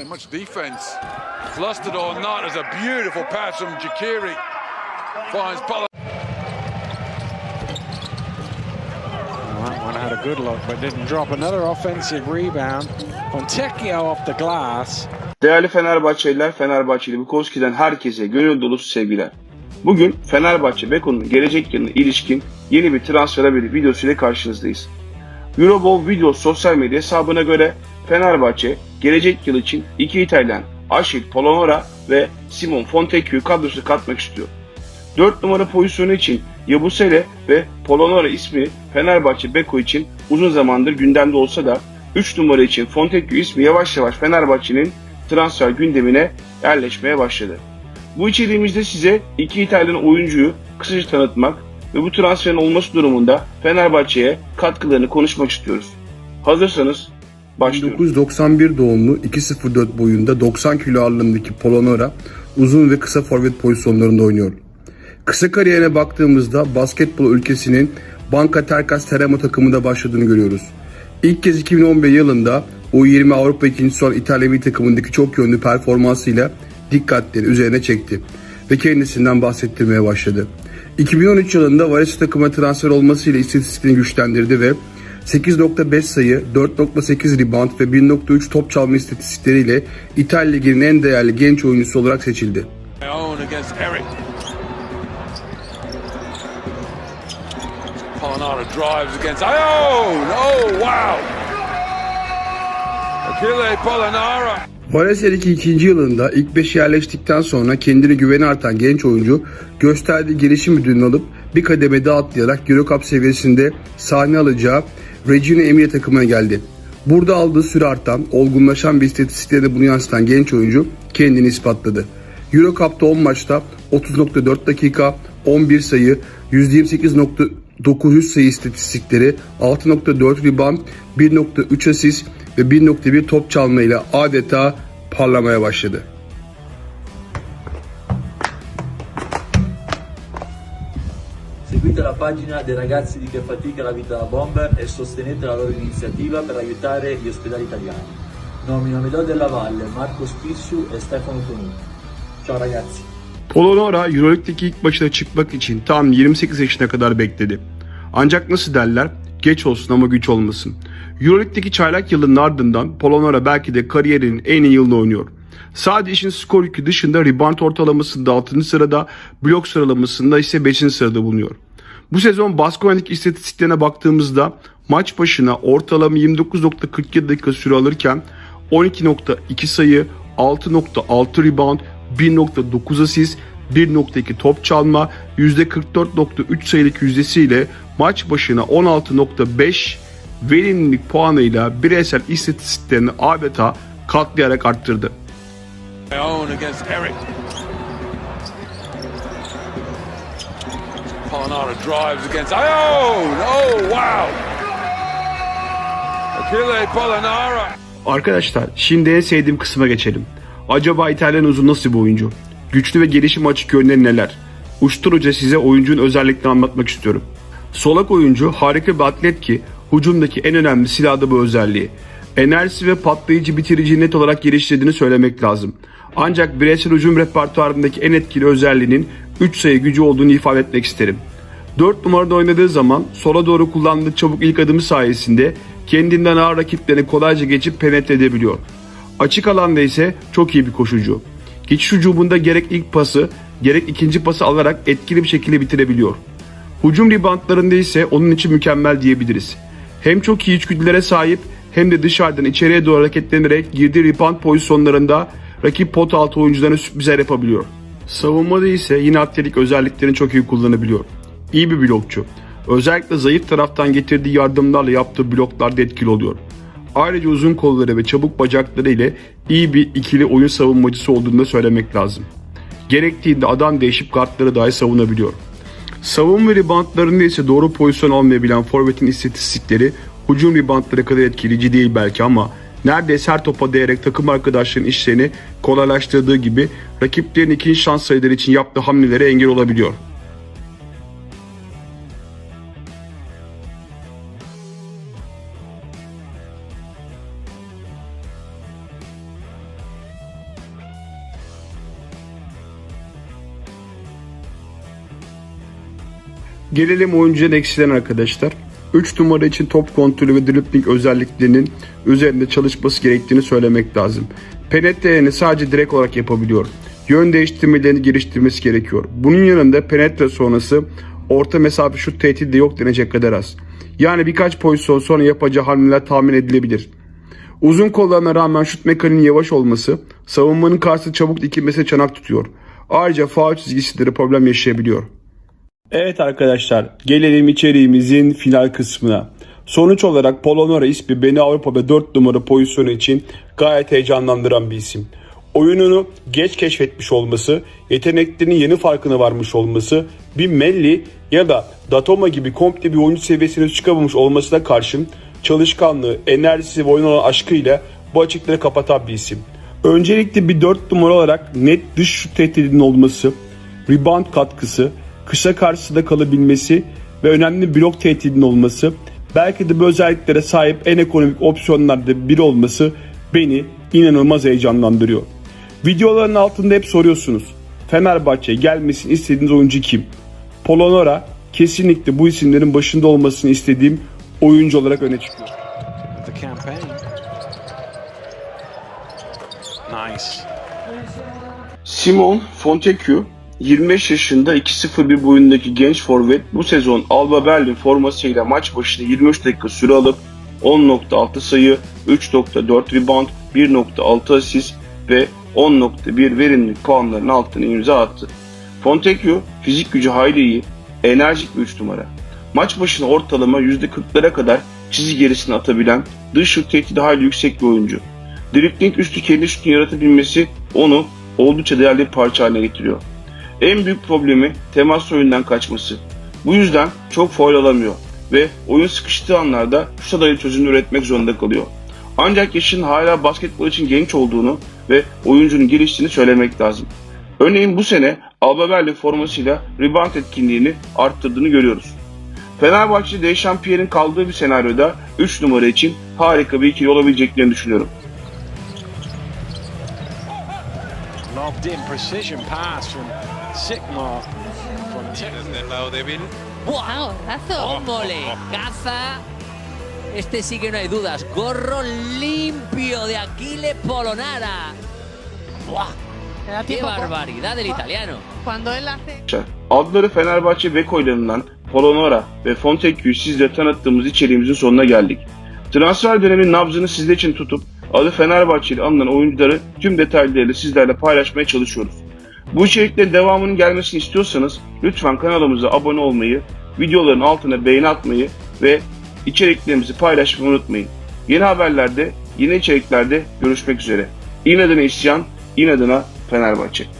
playing much defence. Flustered or not, there's a beautiful pass from Jakiri. Finds that one had a good look, but didn't drop another offensive rebound. Fontecchio off the glass. Değerli Fenerbahçeliler, Fenerbahçeli Bukowski'den herkese gönül dolusu sevgiler. Bugün Fenerbahçe Beko'nun gelecek yılına ilişkin yeni bir transfer haberi videosu ile karşınızdayız. Euroball Video sosyal medya hesabına göre Fenerbahçe gelecek yıl için iki İtalyan Achille Polonara ve Simon Fontecchio'yu kadrosuna katmak istiyor. 4 numara pozisyonu için Yabusele ve Polonara ismi Fenerbahçe Beko için uzun zamandır gündemde olsa da 3 numara için Fontecchio ismi yavaş yavaş Fenerbahçe'nin transfer gündemine yerleşmeye başladı. Bu içeriğimizde size iki İtalyan oyuncuyu kısaca tanıtmak ve bu transferin olması durumunda Fenerbahçe'ye katkılarını konuşmak istiyoruz. Hazırsanız başlıyoruz. 1991 doğumlu 2.04 boyunda 90 kilo ağırlığındaki Polonara uzun ve kısa forvet pozisyonlarında oynuyor. Kısa kariyerine baktığımızda basketbol ülkesinin Banca Terkas Teramo takımında başladığını görüyoruz. İlk kez 2011 yılında U20 Avrupa ikincisi olan İtalya milli takımındaki çok yönlü performansıyla dikkatleri üzerine çekti ve kendisinden bahsettirmeye başladı. 2013 yılında Valencia takıma transfer olmasıyla istatistiklerini güçlendirdi ve 8.5 sayı, 4.8 rebound ve 1.3 top çalma istatistikleriyle İtalya Ligi'nin en değerli genç oyuncusu olarak seçildi. Polonara drives against. Oh, no, wow. Achille Polonara. Valencia'daki ikinci yılında ilk 5 yerleştikten sonra kendine güveni artan genç oyuncu gösterdiği gelişim ödülünü alıp bir kademe daha atlayarak Eurocup seviyesinde sahne alacağı Regina Emilia takımına geldi. Burada aldığı süre artan, olgunlaşan bir istatistiklerine bunu yansıtan genç oyuncu kendini ispatladı. Eurocup'ta 10 maçta 30.4 dakika, 11 sayı, %28.900 sayı istatistikleri, 6.4 rebound, 1.3 asist ve 1.1 top çalmayla adeta parlamaya başladı. Pagina dei ragazzi di Che Fatica la vita da bomber e sostenete la loro iniziativa per aiutare gli ospedali italiani. Nomino Amedeo della Valle, Marco Spissu e Stefano Tonucci. Ciao ragazzi. Polonara Euroleague'deki ilk başına çıkmak için tam 28 yaşına kadar bekledi. Ancak nasıl derler? Geç olsun ama güç olmasın. Euroleague'deki çaylak yılının ardından Polonara belki de kariyerinin en iyi yılını oynuyor. Sadece işin skor yükü dışında rebound ortalamasında 6. sırada, blok sıralamasında ise 5. sırada bulunuyor. Bu sezon Baskonya'daki istatistiklerine baktığımızda maç başına ortalama 29.47 dakika süre alırken 12.2 sayı, 6.6 rebound, 1.9 asist, 1.2 top çalma, %44.3 sayılık yüzdesiyle maç başına 16.5 verimlilik puanıyla bireysel istatistiklerini adeta katlayarak arttırdı. Polonara drives against. Oh, no, wow. Achille Polonara. Arkadaşlar şimdi en sevdiğim kısma geçelim. Acaba İtalyan uzun nasıl bir oyuncu? Güçlü ve gelişim açık yönleri neler? Uçturuca size oyuncunun özelliklerini anlatmak istiyorum. Solak oyuncu harika bir atlet ki hücumdaki en önemli silah da bu özelliği. Enerjisi ve patlayıcı bitirici net olarak geliştirdiğini söylemek lazım. Ancak bireysel hücum repertuarındaki en etkili özelliğinin 3 sayı gücü olduğunu ifade etmek isterim. 4 numarada oynadığı zaman sola doğru kullandığı çabuk ilk adımı sayesinde kendinden ağır rakiplerini kolayca geçip penetre edebiliyor. Açık alanda ise çok iyi bir koşucu. Geçiş hücumunda gerek ilk pası gerek ikinci pası alarak etkili bir şekilde bitirebiliyor. Hücum reboundlarında ise onun için mükemmel diyebiliriz. Hem çok iyi içgüdülere sahip hem de dışarıdan içeriye doğru hareketlenerek girdiği rebound pozisyonlarında rakip pot altı oyuncularına sürprizler yapabiliyor. Savunmada ise yine atletik özelliklerini çok iyi kullanabiliyor. İyi bir blokçu. Özellikle zayıf taraftan getirdiği yardımlarla yaptığı bloklarda etkili oluyor. Ayrıca uzun kolları ve çabuk bacakları ile iyi bir ikili oyun savunmacısı olduğunu da söylemek lazım. Gerektiğinde adam değişip kartları dahi savunabiliyor. Savunma reboundlarında ise doğru pozisyon almayabilen forvetin istatistikleri hücum reboundları kadar etkileyici değil belki ama neredeyse her topa değerek takım arkadaşlarının işlerini kolaylaştırdığı gibi rakiplerin ikinci şans sayıları için yaptığı hamlelere engel olabiliyor. Gelelim oyuncudan eksilen arkadaşlar. 3 numara için top kontrolü ve dribbling özelliklerinin üzerinde çalışması gerektiğini söylemek lazım. Penetrelerini sadece direkt olarak yapabiliyor. Yön değiştirmelerini geliştirmesi gerekiyor. Bunun yanında penetre sonrası orta mesafe şut tehdidi de yok denecek kadar az. Yani birkaç pozisyon sonra yapacağı hamleler tahmin edilebilir. Uzun kollarına rağmen şut mekaniğinin yavaş olması savunmanın karşısında çabuk dikilmesine çanak tutuyor. Ayrıca faul çizgisileri problem yaşayabiliyor. Evet arkadaşlar gelelim içeriğimizin final kısmına. Sonuç olarak Polonara ismi beni Avrupa'da 4 numara pozisyonu için gayet heyecanlandıran bir isim. Oyununu geç keşfetmiş olması, yeteneklerinin yeni farkına varmış olması, bir Melli ya da Datoma gibi komple bir oyuncu seviyesine çıkamamış olmasına karşın çalışkanlığı, enerjisi ve oyun olan aşkıyla bu açıkları kapatan bir isim. Öncelikle bir 4 numara olarak net dış şut tehdidinin olması, rebound katkısı, kısa karşısında kalabilmesi ve önemli blok tehdidinin olması, belki de bu özelliklere sahip en ekonomik opsiyonlarda biri olması beni inanılmaz heyecanlandırıyor. Videoların altında hep soruyorsunuz. Fenerbahçe'ye gelmesini istediğiniz oyuncu kim? Polonara kesinlikle bu isimlerin başında olmasını istediğim oyuncu olarak öne çıkıyor. of the campaign. Nice. Simon Fontecchio 25 yaşında 2.01 boyundaki genç forvet bu sezon Alba Berlin formasıyla maç başına 23 dakika süre alıp 10.6 sayı, 3.4 rebound, 1.6 asist ve 10.1 verimlilik puanların altına imza attı. Fontecchio fizik gücü hayli iyi, enerjik bir 3 numara. Maç başına ortalama %40'lara kadar çizgi gerisine atabilen, dış şut tehdidi hayli yüksek bir oyuncu. Dribbling üstü kendi şutunu yaratabilmesi onu oldukça değerli bir parça haline getiriyor. En büyük problemi temas oyundan kaçması. Bu yüzden çok foul alamıyor ve oyun sıkıştığı anlarda şuta dayalı çözüm üretmek zorunda kalıyor. Ancak yaşın hala basketbol için genç olduğunu ve oyuncunun geliştiğini söylemek lazım. Örneğin bu sene Alba Berlin formasıyla rebound etkinliğini arttırdığını görüyoruz. Fenerbahçe Dechampierre'in kaldığı bir senaryoda 3 numara için harika bir ikili olabileceklerini düşünüyorum. Lobbed in precision pass from Sigmar. From Del lado débil. ¡Wow! ¡Golazo! ¡Ómole! Caza. Este sí que no hay dudas. Gorro limpio de Aquile Polonara. ¡Buah! ¡Qué barbaridad del italiano! Cuando él hace. Adları Fenerbahçe bek oylarından Polonara ve Fontecchio'yu sizlere tanıttığımız içeriğimizin sonuna geldik. Transfer dönemin nabzını sizler için tutup adı Fenerbahçeli anılan oyuncuları tüm detaylarıyla sizlerle paylaşmaya çalışıyoruz. Bu içeriklerin devamının gelmesini istiyorsanız lütfen kanalımıza abone olmayı, videoların altına beğeni atmayı ve içeriklerimizi paylaşmayı unutmayın. Yeni haberlerde, yeni içeriklerde görüşmek üzere. İnadına isyan, inadına Fenerbahçe.